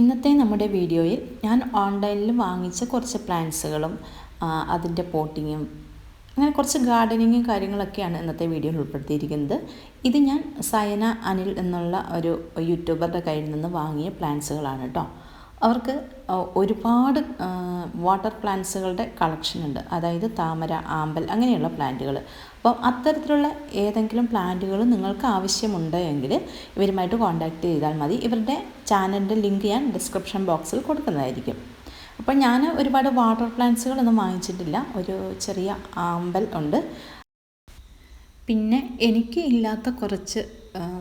ഇന്നത്തെ നമ്മുടെ വീഡിയോയിൽ ഞാൻ ഓൺലൈനിൽ വാങ്ങിച്ച കുറച്ച് പ്ലാന്റ്സുകളും അതിന്റെ പോട്ടിങ്ങും അങ്ങനെ കുറച്ച് ഗാർഡനിങ്ങും കാര്യങ്ങളൊക്കെയാണ് ഇന്നത്തെ വീഡിയോയിൽ ഉൾപ്പെടുത്തിയിരിക്കുന്നത്. ഇത് ഞാൻ സയന അനിൽ എന്നുള്ള ഒരു യൂട്യൂബറുടെ കയ്യിൽ നിന്ന് വാങ്ങിയ പ്ലാന്റ്സുകളാണ് കേട്ടോ അവർക്ക് ഒരുപാട് വാട്ടർ പ്ലാന്റ്സുകളുടെ കളക്ഷൻ ഉണ്ട്. അതായത് താമര ആമ്പൽ അങ്ങനെയുള്ള പ്ലാന്റുകൾ അപ്പം അത്തരത്തിലുള്ള ഏതെങ്കിലും പ്ലാന്റുകൾ നിങ്ങൾക്ക് ആവശ്യമുണ്ട് എങ്കിൽ ഇവരുമായിട്ട് കോൺടാക്റ്റ് ചെയ്താൽ മതി. ഇവരുടെ ചാനലിന്റെ ലിങ്ക് ഞാൻ ഡിസ്ക്രിപ്ഷൻ ബോക്സിൽ കൊടുക്കുന്നതായിരിക്കും. അപ്പോൾ ഞാൻ ഒരുപാട് വാട്ടർ പ്ലാന്റ്സുകളൊന്നും വാങ്ങിച്ചിട്ടില്ല. ഒരു ചെറിയ ആമ്പൽ ഉണ്ട്. പിന്നെ എനിക്ക് ഇല്ലാത്ത കുറച്ച്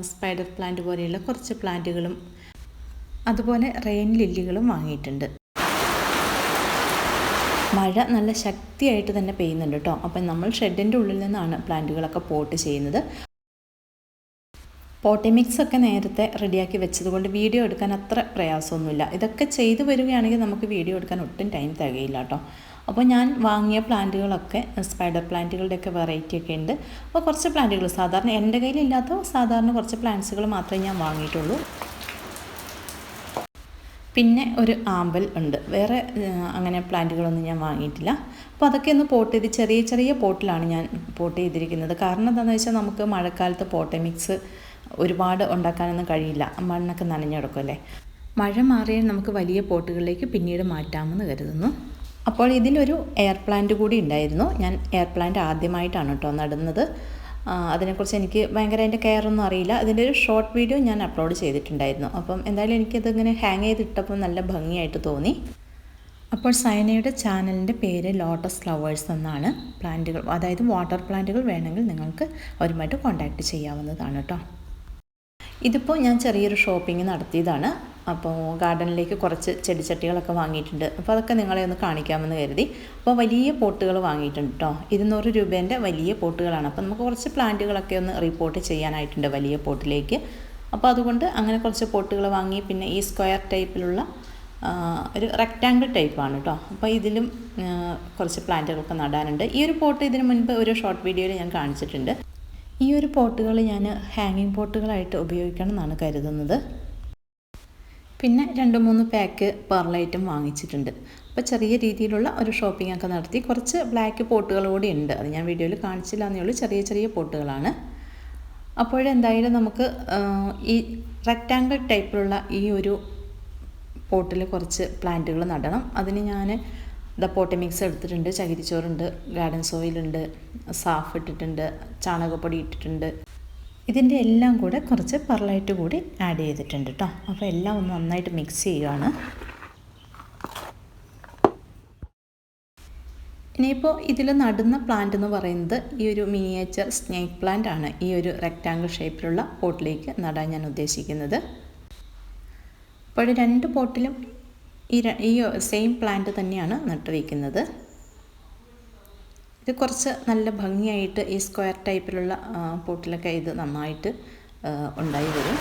സ്പൈഡർ പ്ലാന്റ് പോലെയുള്ള കുറച്ച് പ്ലാന്റുകളും അതുപോലെ റെയിൻ ലില്ലികളും വാങ്ങിയിട്ടുണ്ട്. മഴ നല്ല ശക്തിയായിട്ട് തന്നെ പെയ്യുന്നുണ്ട് കേട്ടോ അപ്പം നമ്മൾ ഷെഡിന്റെ ഉള്ളിൽ നിന്നാണ് പ്ലാന്റുകളൊക്കെ പോട്ട് ചെയ്യുന്നത്. പോട്ടി മിക്സ് ഒക്കെ നേരത്തെ റെഡിയാക്കി വെച്ചതുകൊണ്ട് വീഡിയോ എടുക്കാൻ അത്ര പ്രയാസമൊന്നുമില്ല. ഇതൊക്കെ ചെയ്തു വരികയാണെങ്കിൽ നമുക്ക് വീഡിയോ എടുക്കാൻ ഒട്ടും ടൈം തികയില്ല കേട്ടോ അപ്പോൾ ഞാൻ വാങ്ങിയ പ്ലാന്റുകളൊക്കെ സ്പൈഡർ പ്ലാന്റുകളുടെയൊക്കെ വെറൈറ്റി ഒക്കെ ഉണ്ട്. അപ്പോൾ കുറച്ച് പ്ലാന്റുകൾ സാധാരണ എന്റെ കയ്യിലില്ലാത്ത സാധാരണ കുറച്ച് പ്ലാന്റ്സുകൾ മാത്രമേ ഞാൻ വാങ്ങിയിട്ടുള്ളൂ. പിന്നെ ഒരു ആമ്പൽ ഉണ്ട്. വേറെ അങ്ങനെ പ്ലാന്റുകളൊന്നും ഞാൻ വാങ്ങിയിട്ടില്ല. അപ്പോൾ അതൊക്കെ ഒന്ന് പോട്ട് ചെയ്ത് ചെറിയ ചെറിയ പോട്ടിലാണ് ഞാൻ പോട്ട് ചെയ്തിരിക്കുന്നത്. കാരണം എന്താണെന്ന് വെച്ചാൽ നമുക്ക് മഴക്കാലത്ത് പോട്ടെ മിക്സ് ഒരുപാട് ഉണ്ടാക്കാനൊന്നും കഴിയില്ല. മണ്ണൊക്കെ നനഞ്ഞെടുക്കുമല്ലേ മഴ മാറിയാൽ നമുക്ക് വലിയ പോട്ടുകളിലേക്ക് പിന്നീട് മാറ്റാമെന്ന് കരുതുന്നു. അപ്പോൾ ഇതിലൊരു എയർ പ്ലാന്റ് കൂടി ഉണ്ടായിരുന്നു. ഞാൻ എയർ പ്ലാന്റ് ആദ്യമായിട്ടാണ് കേട്ടോ നടുന്നത്. അതിനെക്കുറിച്ച് എനിക്ക് ഭയങ്കര അതിന്റെ കെയറൊന്നും അറിയില്ല. അതിന്റെ ഒരു ഷോർട്ട് വീഡിയോ ഞാൻ അപ്ലോഡ് ചെയ്തിട്ടുണ്ടായിരുന്നു. അപ്പം എന്തായാലും എനിക്കതിങ്ങനെ ഹാങ് ചെയ്തിട്ടപ്പോൾ നല്ല ഭംഗിയായിട്ട് തോന്നി. അപ്പോൾ സൈനയുടെ ചാനലിന്റെ പേര് ലോട്ടസ് ഫ്ലവേഴ്സ് എന്നാണ്. പ്ലാന്റുകൾ അതായത് വാട്ടർ പ്ലാന്റുകൾ വേണമെങ്കിൽ നിങ്ങൾക്ക് അവരുമായിട്ട് കോൺടാക്റ്റ് ചെയ്യാവുന്നതാണ് കേട്ടോ. ഇതിപ്പോൾ ഞാൻ ചെറിയൊരു ഷോപ്പിംഗ് നടത്തിയതാണ്. അപ്പോൾ ഗാർഡനിലേക്ക് കുറച്ച് ചെടിച്ചട്ടികളൊക്കെ വാങ്ങിയിട്ടുണ്ട്. അപ്പോൾ അതൊക്കെ നിങ്ങളെ ഒന്ന് കാണിക്കാമെന്ന് കരുതി. അപ്പോൾ വലിയ പോട്ടുകൾ വാങ്ങിയിട്ടുണ്ട് കേട്ടോ ഇരുന്നൂറ് രൂപേന്റെ വലിയ പോട്ടുകളാണ്. അപ്പോൾ നമുക്ക് കുറച്ച് പ്ലാന്റുകളൊക്കെ ഒന്ന് റിപ്പോർട്ട് ചെയ്യാനായിട്ടുണ്ട് വലിയ പോട്ടിലേക്ക്. അപ്പോൾ അതുകൊണ്ട് അങ്ങനെ കുറച്ച് പോട്ടുകൾ വാങ്ങി പിന്നെ ഈ സ്ക്വയർ ടൈപ്പിലുള്ള ഒരു റെക്റ്റാങ്കിൾ ടൈപ്പാണ് കേട്ടോ അപ്പോൾ ഇതിലും കുറച്ച് പ്ലാന്റുകളൊക്കെ നടാനുണ്ട്. ഈ ഒരു പോട്ട് ഇതിന് മുൻപ് ഒരു ഷോർട്ട് വീഡിയോയിൽ ഞാൻ കാണിച്ചിട്ടുണ്ട്. ഈ ഒരു പോട്ടുകൾ ഞാൻ ഹാങ്ങിങ് പോട്ടുകളായിട്ട് ഉപയോഗിക്കണം എന്നാണ് കരുതുന്നത്. പിന്നെ രണ്ട് മൂന്ന് പാക്ക് പെർലൈറ്റും വാങ്ങിച്ചിട്ടുണ്ട്. അപ്പോൾ ചെറിയ രീതിയിലുള്ള ഒരു ഷോപ്പിംഗ് ഒക്കെ നടത്തി. കുറച്ച് ബ്ലാക്ക് പോട്ടുകൾ കൂടി ഉണ്ട്. അത് ഞാൻ വീഡിയോയിൽ കാണിച്ചില്ല എന്നേ ഉള്ളൂ. ചെറിയ ചെറിയ പോട്ടുകളാണ് അപ്പോഴെന്തായാലും നമുക്ക് ഈ റെക്റ്റാങ്കിൾ ടൈപ്പിലുള്ള ഈ ഒരു പോട്ടിൽ കുറച്ച് പ്ലാന്റുകൾ നടണം. അതിന് ഞാൻ ദ പോട്ടി മിക്സ് എടുത്തിട്ടുണ്ട്. ചകിരിച്ചോറുണ്ട് ഗാർഡൻ സോയിലുണ്ട് സാഫ് ഇട്ടിട്ടുണ്ട് ചാണകപ്പൊടി ഇട്ടിട്ടുണ്ട്. ഇതിന്റെ എല്ലാം കൂടെ കുറച്ച് പെർലൈറ്റ് കൂടി ആഡ് ചെയ്തിട്ടുണ്ട് കേട്ടോ അപ്പോൾ എല്ലാം ഒന്ന് നന്നായിട്ട് മിക്സ് ചെയ്യുകയാണ് ഇനിയിപ്പോൾ ഇതിൽ നടുന്ന പ്ലാന്റ് എന്ന് പറയുന്നത് ഈ ഒരു മിനിയേച്ചർ സ്നേക്ക് പ്ലാന്റ് ആണ്. ഈ ഒരു റെക്റ്റാങ്കിൾ ഷേപ്പിലുള്ള പോട്ടിലേക്ക് നടാൻ ഞാൻ ഉദ്ദേശിക്കുന്നത്. അപ്പോൾ രണ്ട് പോട്ടിലും ഈ ഈ സെയിം പ്ലാന്റ് തന്നെയാണ് നട്ടുവയ്ക്കുന്നത് ഇത് കുറച്ച് നല്ല ഭംഗിയായിട്ട് ഈ സ്ക്വയർ ടൈപ്പിലുള്ള പോട്ടിലൊക്കെ ഇത് നന്നായിട്ട് ഉണ്ടായി വരും.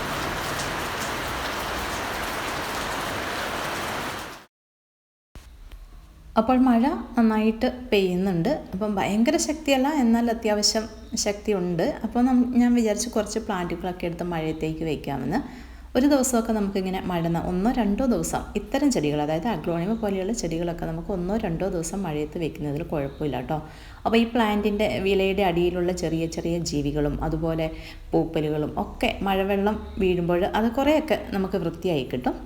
അപ്പോൾ മഴ നന്നായിട്ട് പെയ്യുന്നുണ്ട്. അപ്പം ഭയങ്കര ശക്തിയല്ല എന്നാൽ അത്യാവശ്യം ശക്തിയുണ്ട്. അപ്പോൾ ഞാൻ വിചാരിച്ചു കുറച്ച് പ്ലാന്റുകളൊക്കെ എടുത്ത് മഴയത്തേക്ക് വയ്ക്കാമെന്ന് ഒരു ദിവസമൊക്കെ നമുക്കിങ്ങനെ മഴന്ന ഒന്നോ രണ്ടോ ദിവസം ഇത്തരം ചെടികൾ അതായത് അഗ്ലോണിമ പോലെയുള്ള ചെടികളൊക്കെ നമുക്ക് ഒന്നോ രണ്ടോ ദിവസം മഴയത്ത് വെക്കുന്നതിൽ കുഴപ്പമില്ല കേട്ടോ അപ്പോൾ ഈ പ്ലാന്റിന്റെ വിലയുടെ അടിയിലുള്ള ചെറിയ ചെറിയ ജീവികളും അതുപോലെ പൂപ്പലുകളും ഒക്കെ മഴവെള്ളം വീഴുമ്പോൾ അത് കുറേയൊക്കെ നമുക്ക് വൃത്തിയായി കിട്ടും.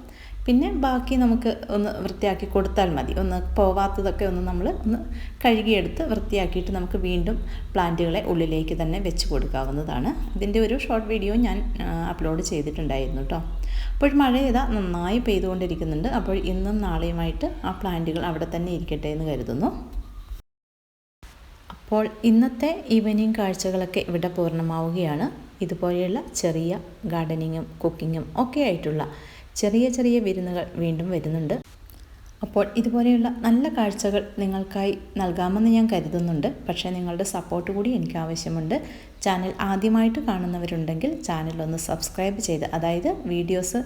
പിന്നെ ബാക്കി നമുക്ക് ഒന്ന് വൃത്തിയാക്കി കൊടുത്താൽ മതി. ഒന്ന് പോവാത്തതൊക്കെ ഒന്ന് നമ്മൾ ഒന്ന് കഴുകിയെടുത്ത് വൃത്തിയാക്കിയിട്ട് നമുക്ക് വീണ്ടും പ്ലാന്റുകളെ ഉള്ളിലേക്ക് തന്നെ വെച്ച് കൊടുക്കാവുന്നതാണ്. ഇതിന്റെ ഒരു ഷോർട്ട് വീഡിയോ ഞാൻ അപ്ലോഡ് ചെയ്തിട്ടുണ്ടായിരുന്നു കേട്ടോ അപ്പോൾ മഴ ഇതാ നന്നായി പെയ്തുകൊണ്ടിരിക്കുന്നുണ്ട്. അപ്പോൾ ഇന്നും നാളെയുമായിട്ട് ആ പ്ലാന്റുകൾ അവിടെ തന്നെ ഇരിക്കട്ടെ എന്ന് കരുതുന്നു. അപ്പോൾ ഇന്നത്തെ ഈവനിങ് കാഴ്ചകളൊക്കെ ഇവിടെ പൂർണമാവുകയാണ്. ഇതുപോലെയുള്ള ചെറിയ ഗാർഡനിങ്ങും കുക്കിങ്ങും ഒക്കെ ആയിട്ടുള്ള ചെറിയ ചെറിയ വിരുന്നുകൾ വീണ്ടും വരുന്നുണ്ട്. അപ്പോൾ ഇതുപോലെയുള്ള നല്ല കാഴ്ചകൾ നിങ്ങൾക്കായി നൽകാമെന്ന് ഞാൻ കരുതുന്നുണ്ട്. പക്ഷേ നിങ്ങളുടെ സപ്പോർട്ട് കൂടി എനിക്ക് ആവശ്യമുണ്ട്. ചാനൽ ആദ്യമായിട്ട് കാണുന്നവരുണ്ടെങ്കിൽ ചാനൽ ഒന്ന് സബ്സ്ക്രൈബ് ചെയ്ത് അതായത് വീഡിയോസ്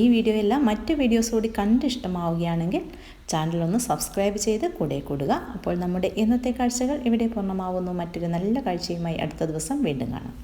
ഈ വീഡിയോ എല്ലാം മറ്റ് വീഡിയോസ് കൂടി കണ്ട് ഇഷ്ടമാവുകയാണെങ്കിൽ ചാനൽ ഒന്ന് സബ്സ്ക്രൈബ് ചെയ്ത് കൂടെ കൂടുക. അപ്പോൾ നമ്മുടെ ഇന്നത്തെ കാഴ്ചകൾ ഇവിടെ പൂർണമാവുന്നു. മറ്റൊരു നല്ല കാഴ്ചയുമായി അടുത്ത ദിവസം വീണ്ടും കാണാം.